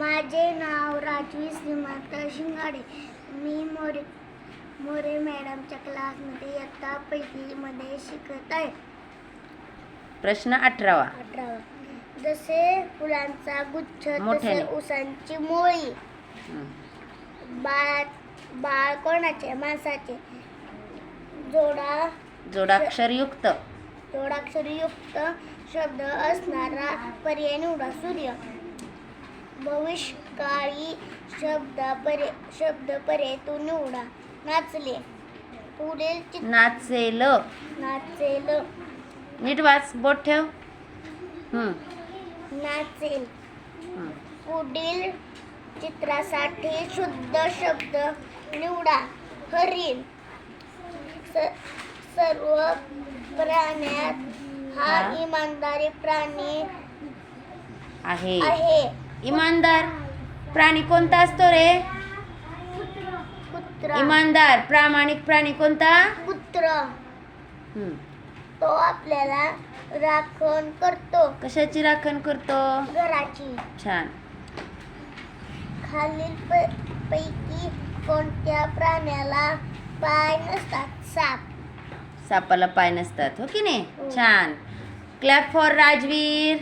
माझे नाव राजवी श्रीमंत शिंगाडे. मी मोरे मोरे मॅडमच्या क्लासमध्ये इयत्ता पहिलीमध्ये शिकत आहे. प्रश्न अठरावा. अठरावा. जसे फुलांचा गुच्छ तसे मोठ्याने. उसांची मोळी. हं. बाळ बाळ कोणाचे? माणसाचे. जोडा जोडाक्षरयुक्त. जोडाक्षरयुक्त शब्द असणारा पर्याय निवडा सूर्य. भविष्यकाळी शब्द पर्याय शब्द तो निवडा. नाचले. पुढील चित्र नाचेल. नाचेल. नीट वाच बोट ठेव. हं, नाचेल. हं. पुढील चित्रासाठी शुद्ध शब्द निवडा. हरिण. स- सर्व प्राण्यात हा हा. इमानदारी प्राणी आहे. आहे. इमानदार प्राणी कोणता असतो रे? इमानदार प्रामाणिक प्राणी कोणता? कुत्र हं. तो आपल्याला राखण करतो. कशाची राखण करतो? घराची. छान. खालील प- पैकी कोणत्या प्राण्याला पाय नसतात? साप. सापाला पाय नसतात हो की नाही? हो. छान. Clap for Rajveer.